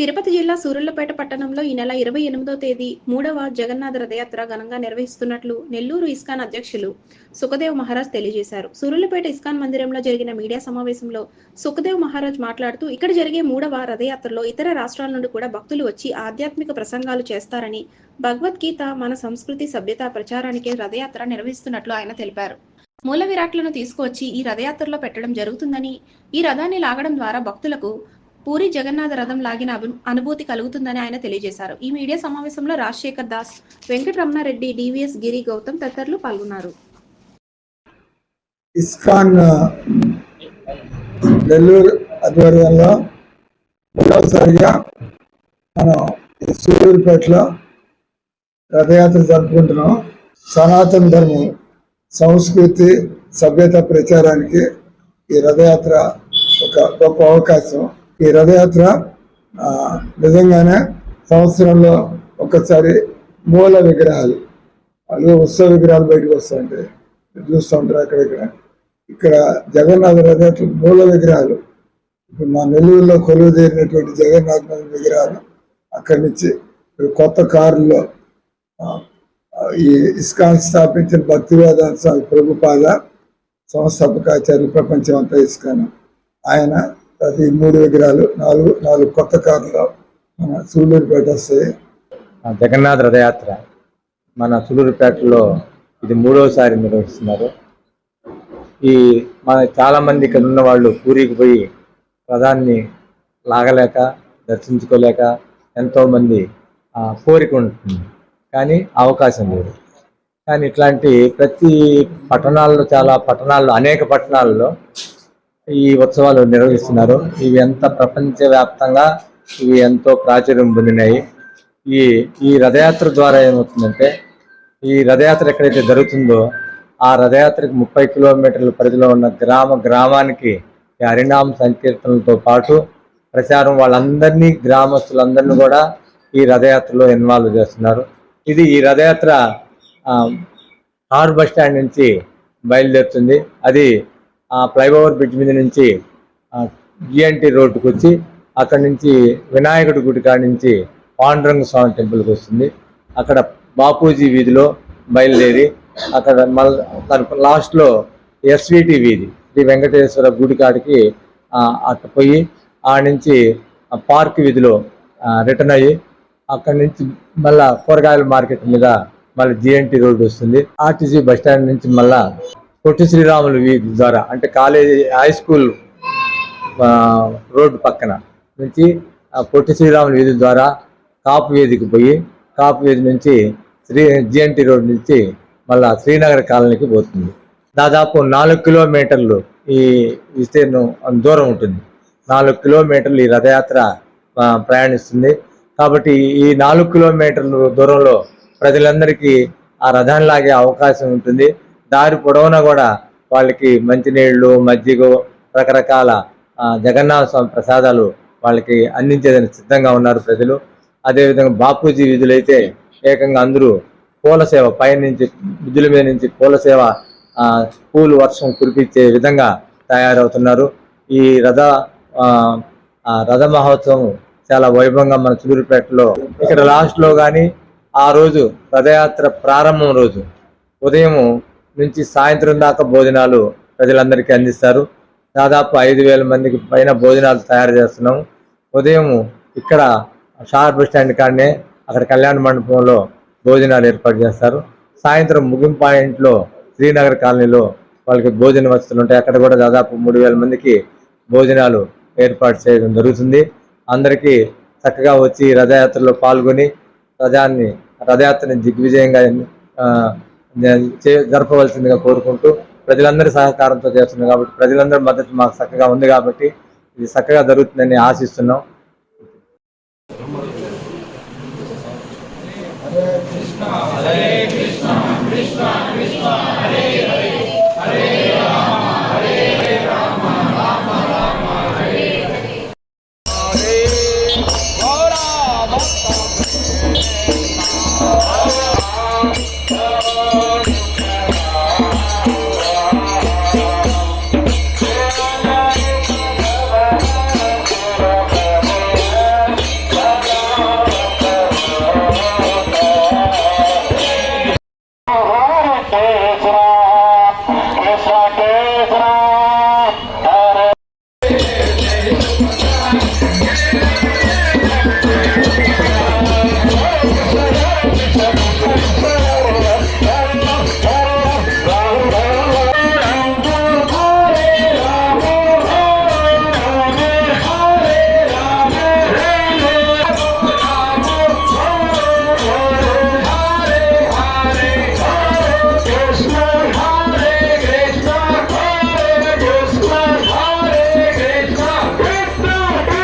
తిరుపతి జిల్లా సూరులపేట పట్టణంలో ఈ నెల ఇరవై ఎనిమిదో తేదీ మూడవ జగన్నాథ రథయాత్ర ఘనంగా నిర్వహిస్తున్నట్లు నెల్లూరు ఇస్కాన్ అధ్యక్షులు సుఖదేవ్ మహారాజ్ తెలియజేశారు. సూరులపేట ఇస్కాన్ మందిరంలో జరిగిన మీడియా సమావేశంలో సుఖదేవ్ మహారాజ్ మాట్లాడుతూ ఇక్కడ జరిగే మూడవ రథయాత్రలో ఇతర రాష్ట్రాల నుండి కూడా భక్తులు వచ్చి ఆధ్యాత్మిక ప్రసంగాలు చేస్తారని భగవద్గీత మన సంస్కృతి సభ్యత ప్రచారానికి రథయాత్ర నిర్వహిస్తున్నట్లు ఆయన తెలిపారు. మూల విరాట్లను తీసుకువచ్చి ఈ రథయాత్రలో పెట్టడం జరుగుతుందని ఈ రథాన్ని లాగడం ద్వారా భక్తులకు పూరి జగన్నాథ రథం లాగిన అనుభూతి కలుగుతుందని ఆయన తెలియజేశారు. ఈ మీడియా సమావేశంలో రాజశేఖర్ దాస్ వెంకటరమణారెడ్డి డివిఎస్ గిరి గౌతమ్ తదితరులు పాల్గొన్నారు. ఇస్కాన్ నెల్లూరు ఆధ్వర్యంలో మూడవసారిగా మనం ఈ రథయాత్ర జరుపుకుంటున్నాం. సనాతన ధర్మం సంస్కృతి సభ్యత ప్రచారానికి ఈ రథయాత్ర ఒక గొప్ప అవకాశం. ఈ రథయాత్ర నిజంగానే సంవత్సరంలో ఒకసారి మూల విగ్రహాలు అలాగే ఉత్సవ విగ్రహాలు బయటకు వస్తుంటాయి చూస్తూ ఉంటారు అక్కడిక్కడ ఇక్కడ. జగన్నాథ రథయాత్ర మూల విగ్రహాలు. ఇప్పుడు మా నెల్లూరులో కొలువు తీరినటువంటి జగన్నాథ విగ్రహాలు అక్కడి నుంచి కొత్త కారులో ఈ ఇస్కాన్ స్థాపించిన భక్తివేదాంత స్వామి ప్రభుపాద సంస్థాపకాచార్యులు ప్రపంచం అంతా ఇస్కాన్. ఆయన ప్రతి మూడు విగ్రహాలు నాలుగు నాలుగు కొత్త కార్లు మన సూళ్ళూరుపేట వస్తాయి జగన్నాథ రథయాత్ర మన సూళ్ళూరుపేటలో ఇది మూడవసారి నిర్వహిస్తున్నారు. ఈ మన చాలామంది ఇక్కడ ఉన్న వాళ్ళు పూరికి పోయి రథాన్ని లాగలేక దర్శించుకోలేక ఎంతో మంది కోరిక ఉంటుంది. కానీ అవకాశం లేదు. కానీ ఇట్లాంటి ప్రతి పట్టణాల్లో చాలా పట్టణాల్లో అనేక పట్టణాల్లో ఈ ఉత్సవాలు నిర్వహిస్తున్నారు. ఇవి ఎంత ప్రపంచవ్యాప్తంగా ఇవి ఎంతో ప్రాచుర్యం పొందినాయి. ఈ ఈ రథయాత్ర ద్వారా ఏమవుతుందంటే ఈ రథయాత్ర ఎక్కడైతే జరుగుతుందో ఆ రథయాత్రకు ముప్పై కిలోమీటర్ల పరిధిలో ఉన్న గ్రామ గ్రామానికి ఈ హరినామ సంకీర్తనలతో పాటు ప్రచారం వాళ్ళందరినీ గ్రామస్తులందరినీ కూడా ఈ రథయాత్రలో ఇన్వాల్వ్ చేస్తున్నారు. ఇది ఈ రథయాత్ర ఆరు హార్ బస్ స్టాండ్ నుంచి బయలుదేరుతుంది. అది ఫ్లైఓవర్ బ్రిడ్జ్ మీద నుంచి జిఎన్టీ రోడ్డుకు వచ్చి అక్కడి నుంచి వినాయకుడి గుడి కాడి నుంచి పాండురంగ స్వామి టెంపుల్కి వస్తుంది. అక్కడ బాపూజీ వీధిలో బయలుదేరి అక్కడ మళ్ళీ లాస్ట్లో ఎస్విటి వీధి శ్రీ వెంకటేశ్వర గుడి కాడికి అక్కడ పోయి ఆ నుంచి పార్క్ వీధిలో రిటర్న్ అయ్యి అక్కడి నుంచి మళ్ళా కూరగాయల మార్కెట్ మీద మళ్ళీ జిఎన్టీ రోడ్డు వస్తుంది. ఆర్టీసీ బస్ స్టాండ్ నుంచి మళ్ళా పొట్టి శ్రీరాములు వీధి ద్వారా అంటే కాలేజీ హై స్కూల్ రోడ్డు పక్కన నుంచి ఆ పొట్టి శ్రీరాములు వీధి ద్వారా కాపు వీధికి పోయి కాపు వీధి నుంచి శ్రీ జిఎన్టీ రోడ్ నుంచి మళ్ళా శ్రీనగర్ కాలనీకి పోతుంది. దాదాపు నాలుగు కిలోమీటర్లు ఈ విస్తీర్ణం దూరం ఉంటుంది. నాలుగు కిలోమీటర్లు ఈ రథయాత్ర ప్రయాణిస్తుంది. కాబట్టి ఈ నాలుగు కిలోమీటర్ల దూరంలో ప్రజలందరికీ ఆ రథాన్ని లాగే అవకాశం ఉంటుంది. దారి పొడవునా కూడా వాళ్ళకి మంచినీళ్ళు మజ్జిగ రకరకాల జగన్నాథ స్వామి ప్రసాదాలు వాళ్ళకి అందించేదానికి సిద్ధంగా ఉన్నారు ప్రజలు. అదేవిధంగా బాపూజీ విధులు అయితే ఏకంగా అందరూ పూల సేవ పైనుంచి విధుల మీద నుంచి పూల సేవ పూలు వర్షం కురిపించే విధంగా తయారవుతున్నారు. ఈ రథ రథ మహోత్సవం చాలా వైభవంగా మన చిలురుపేటలో ఇక్కడ లాస్ట్లో కానీ ఆ రోజు రథయాత్ర ప్రారంభం రోజు ఉదయం నుంచి సాయంత్రం దాకా భోజనాలు ప్రజలందరికీ అందిస్తారు. దాదాపు ఐదు వేల మందికి పైన భోజనాలు తయారు చేస్తున్నాం ఉదయం ఇక్కడ షార్ప్ స్టాండ్ కాడనే అక్కడ కళ్యాణ మండపంలో భోజనాలు ఏర్పాటు చేస్తారు. సాయంత్రం ముగింపు పాయింట్లో శ్రీనగర్ కాలనీలో వాళ్ళకి భోజన వసతులు ఉంటాయి. అక్కడ కూడా దాదాపు మూడు వేల మందికి భోజనాలు ఏర్పాటు చేయడం జరుగుతుంది. అందరికీ చక్కగా వచ్చి రథయాత్రలో పాల్గొని రథాన్ని రథయాత్రని దిగ్విజయంగా జరపవలసిందిగా కోరుకుంటూ ప్రజలందరి సహకారంతో చేస్తున్నాం కాబట్టి ప్రజలందరి మద్దతు మాకు చక్కగా ఉంది కాబట్టి ఇది చక్కగా జరుగుతుందని ఆశిస్తున్నాం. హరే Oh.